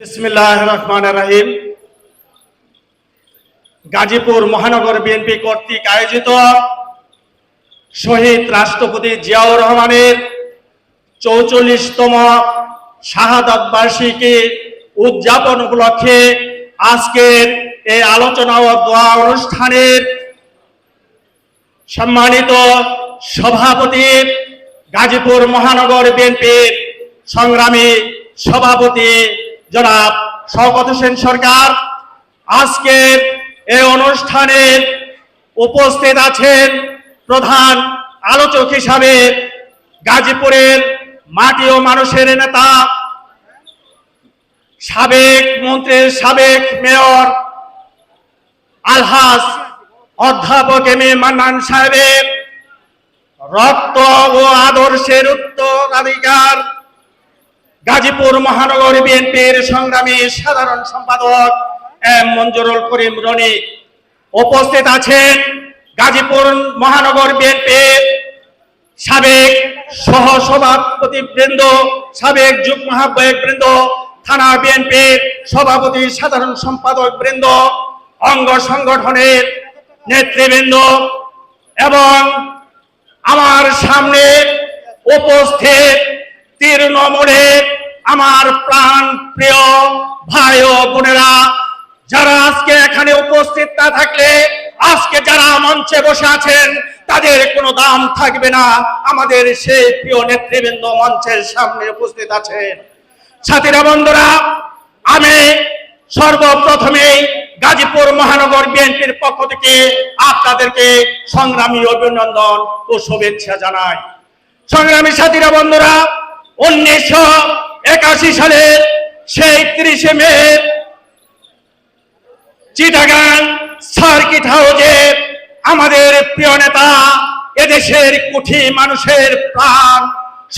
বিসমিল্লাহ রহমান রাহিম। গাজীপুর মহানগর বিএনপি কর্তৃক আয়োজিত শহীদ রাষ্ট্রপতি জিয়াউর রহমানের চৌচল্লিশতম শাহাদত বার্ষিকী উদযাপন উপলক্ষে আজকের এই আলোচনা ও দোয়া অনুষ্ঠানের সম্মানিত সভাপতি গাজীপুর মহানগর বিএনপির সংগ্রামী সভাপতি জনাব শওকত হোসেন সরকার আজকের এই অনুষ্ঠানে উপস্থিত আছেন প্রধান আলোচক হিসাবে গাজীপুরের মাটি ও মানুষের নেতা, সাবেক মন্ত্রীর সাবেক মেয়র আলহাস অধ্যাপক এম এ মান্নান সাহেবের রক্ত ও আদর্শের উত্তরাধিকার গাজীপুর মহানগর বিএনপির সংগ্রামী সাধারণ সম্পাদক এম মঞ্জুরুল করিম রনি উপস্থিত আছেন গাজীপুর মহানগর বিএনপির সাবেক সহ সভাপতি বৃন্দ সাবেক যুগ্ম আহ্বায়ক বৃন্দ থানা বিএনপির সভাপতি, সাধারণ সম্পাদক বৃন্দ অঙ্গ সংগঠনের নেতৃবৃন্দ এবং আমার সামনে উপস্থিত তৃণমূলের আমার প্রাণ প্রিয় ভাই ও বোনেরা, যারা আজকে এখানে উপস্থিত না থাকলে, আজকে যারা মঞ্চে বসে আছেন, তাদের কোনো দাম থাকবে না। আমাদের সেই প্রিয় নেতৃবৃন্দ মঞ্চের সামনে উপস্থিত আছেন। সাথীরা বন্ধুরা, আমি সর্বপ্রথমেই গাজীপুর মহানগর বিএনপির পক্ষ থেকে আপনাদেরকে সংগ্রামী অভিনন্দন ও শুভেচ্ছা জানাই। সংগ্রামী সাথীরা বন্ধুরা, উনিশশো একাশি সালের সেই তিরিশে মে চিটাগান সার্কিট হাউজে আমাদের প্রিয় নেতা এদেশের কুঠি মানুষের প্রাণ।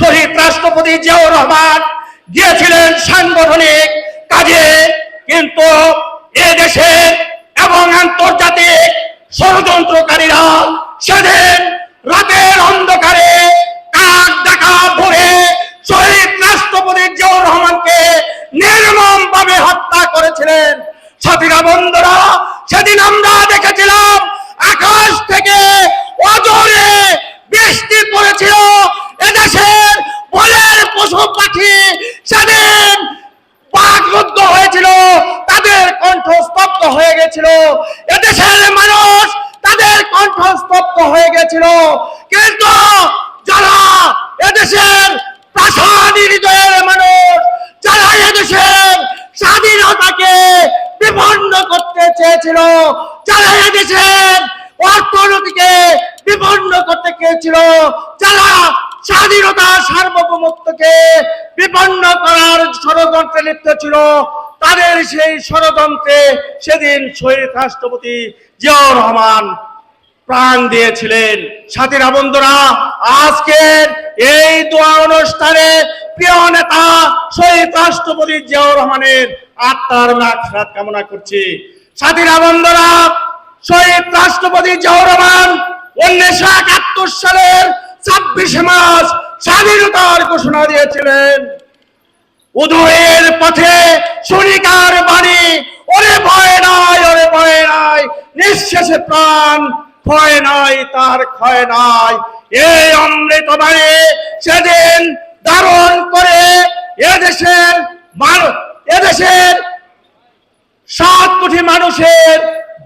শহীদ রাষ্ট্রপতি জিয়াউর রহমান গিয়েছিলেন সাংগঠনিক কাজে, কিন্তু এদেশের এবং আন্তর্জাতিক ষড়যন্ত্রকারীরা সেদিন রাতের অন্ধকারে কাক ডাকা ভরে শহীদ রাষ্ট্রপতি জিয়াউর রহমানকে নির্মম ভাবে হত্যা করেছিলেন সাথীরা বন্ধুরা সেদিন আমরা দেখেছিলাম আকাশ থেকে অজরে বৃষ্টি পড়েছিল এদেশের বলের পশু পাখি সেদিন বাকরুদ্ধ হয়েছিল তাদের কণ্ঠ স্তব্ধ হয়ে গেছিল এদেশের মানুষ তাদের কণ্ঠ হয়ে গেছিল। কিন্তু যারা এদেশের প্রাসাদী হৃদয়ের মানুষ, যারা এদেশের স্বাধীনতাকে বিপন্ন করতে চেয়েছিল, যারা এদেশের অর্থনীতিকে বিপন্ন করতে চেয়েছিল, যারা স্বাধীনতা সার্বভৌমত্বকে বিপন্ন করার ষড়যন্ত্রে লিপ্ত ছিল, তাদের সেই ষড়যন্ত্রে সেদিন শহীদ রাষ্ট্রপতি জিয়াউর রহমান প্রাণ দিয়েছিলেন। সাথীরা বন্ধুরা, আজকের এই দোয়া অনুষ্ঠানে প্রিয় নেতা শহীদ রাষ্ট্রপতি জিয়াউর রহমানের আত্মার মাগফিরাত কামনা করছি। সাথীরা বন্ধুরা, শহীদ রাষ্ট্রপতি জিয়াউর রহমান উনিশশো একাত্তর সালের ছাব্বিশে মাস স্বাধীনতার ঘোষণা দিয়েছিলেন। উদয়ের পথে শনিকার বাড়ি ওরে ভয় নাই, ওরে ভয় নাই, নিঃশেষে প্রাণ ক্ষয় নাই, তার ক্ষয় নাই। এই অমৃত বাণী সেদিন ধারণ করে এদেশের মানুষ এদেশের সাত কোটি মানুষের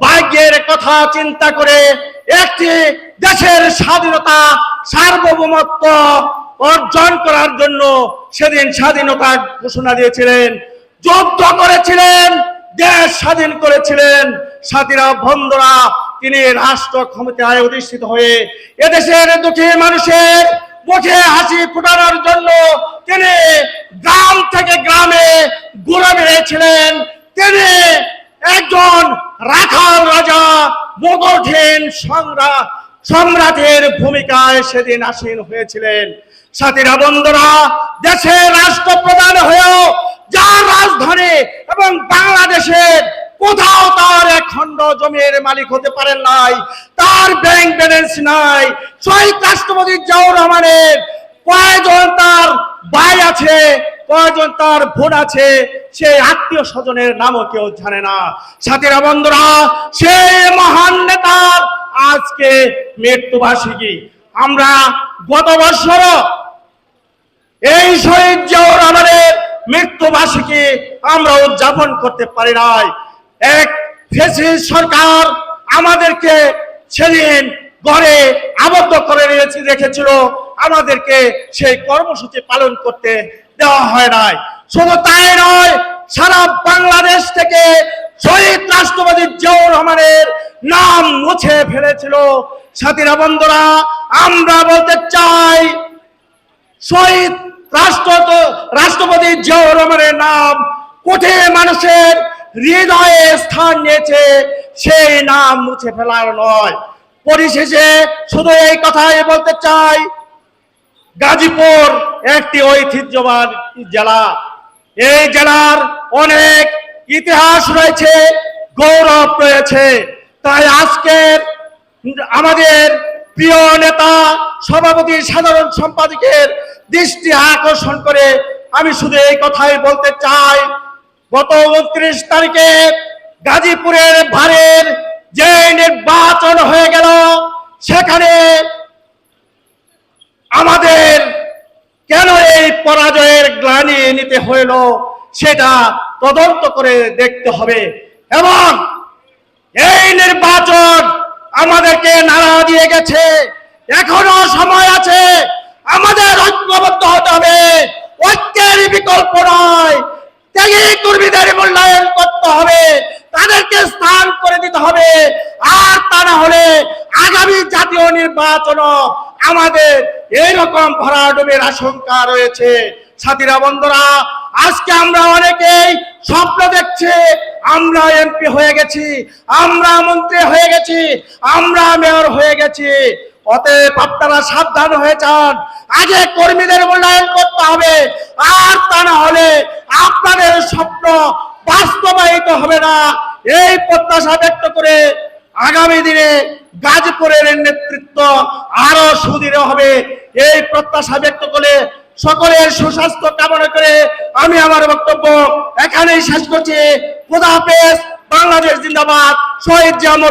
ভাগ্যের কথা চিন্তা করে একটি দেশের স্বাধীনতা সার্বভৌমত্ব অর্জন করার জন্য সেদিন স্বাধীনতা ঘোষণা দিয়েছিলেন, যুদ্ধ করেছিলেন, দেশ স্বাধীন করেছিলেন। সাথীরা, বন্ধুরা তিনি রাষ্ট্র ক্ষমতায় অধিষ্ঠিত হয়ে এদেশের দুঃখী মানুষের মুখে হাসি ফুটানোর জন্য তিনি গ্রাম থেকে গ্রামে ঘুরে বেড়েছিলেন তিনি একজন রাখাল রাজা মোগলধীন সংগ্রাম সম্রাটের ভূমিকায় সেদিন আসীন হয়েছিলেন। সাথীরা, বন্ধুরা, দেশের রাষ্ট্রপ্রধান হয়েও যার রাজধানী এবং বাংলাদেশের কোথাও তার এক খণ্ড জমির মালিক হতে পারেন নাই, তার ব্যাংক ব্যালেন্স নাই। শহীদ রাষ্ট্রপতি জিয়াউর রহমানের কয়জন তার ভাই আছে, কয়জন তার বোন আছে, সেই আত্মীয় স্বজনের নামও কেউ জানে না। সাথীরা, বন্ধুরা, সেই মহান নেতার আজকে মৃত্যুবার্ষিকী। আমরা গত বছর এই শহীদ জিয়াউর আমাদের মৃত্যুবার্ষিকী আমরা উদযাপন করতে পারি নাই। এক ফেসিস সরকার আমাদেরকে সেদিন ঘরে আবদ্ধ করে রেখে- রেখেছিল। আমাদেরকে সেই কর্মসূচি পালন করতে দেওয়া হয় নাই। শুধু তাই নয়, সারা বাংলাদেশ থেকে শহীদ রাষ্ট্রপতি জিয়াউর রহমানের নাম মুছে ফেলেছিল। সাথীরা, বন্ধুরা, আমরা বলতে চাই, শহীদ রাষ্ট্র রাষ্ট্রপতি জিয়াউর রহমানের নাম কোটি মানুষের হৃদয়ে স্থান নিয়েছে, সেই নাম মুছে ফেলার নয়। পরিশেষে শুধু এই কথাই বলতে চাই, গাজীপুর একটি ঐতিহ্যবান জেলা। এই জেলার অনেক ইতিহাস রয়েছে, গৌরব রয়েছে। তাই আজকের আমাদের প্রিয় নেতা, সভাপতি, সাধারণ সম্পাদকের দৃষ্টি আকর্ষণ করে আমি শুধু এই কথাই বলতে চাই গত উনত্রিশ তারিখে গাজীপুরের ভারের যে নির্বাচন হয়ে গেল, সেখানে আমাদের কেন এই পরাজয়ের গ্লানি নিতে হইল সেটা তদন্ত করে দেখতে হবে এবং এই নির্বাচন আমাদেরকে নাড়া দিয়ে গেছে। এখনও সময় আছে, আমাদের ঐক্যবদ্ধ হতে হবে। ঐক্যের বিকল্প নয়। ত্যাগী কর্মীদের মূল্যায়ন করতে হবে, তাদেরকে স্থান করে দিতে হবে। আর তা না হলে আগামী জাতীয় নির্বাচন আমাদের এইরকম ভরাডুবির আশঙ্কা রয়েছে। সাথীরা, বন্ধুরা, আজকে আমরা অনেকেই স্বপ্ন দেখছি, আমরা এমপি হয়ে গেছি, আমরা মন্ত্রী হয়ে গেছি, আমরা মেয়র হয়ে গেছি। অতএব আপনারা সাবধান হয়ে যান, আগে কর্মীদের মূল্যায়ন করতে হবে, আর তা না হলে আপনাদের স্বপ্ন বাস্তবায়িত হবে না। এই প্রত্যাশা ব্যক্ত করে আগামী দিনে গাজীপুরের নেতৃত্ব আরও সুদৃঢ় হবে। এই প্রত্যাশা ব্যক্ত করে সকলের সুস্বাস্থ্য কামনা করে আমি আমার বক্তব্য এখানেই শেষ করছি। খোদা হাফেজ, বাংলাদেশ জিন্দাবাদ। শহীদ জামর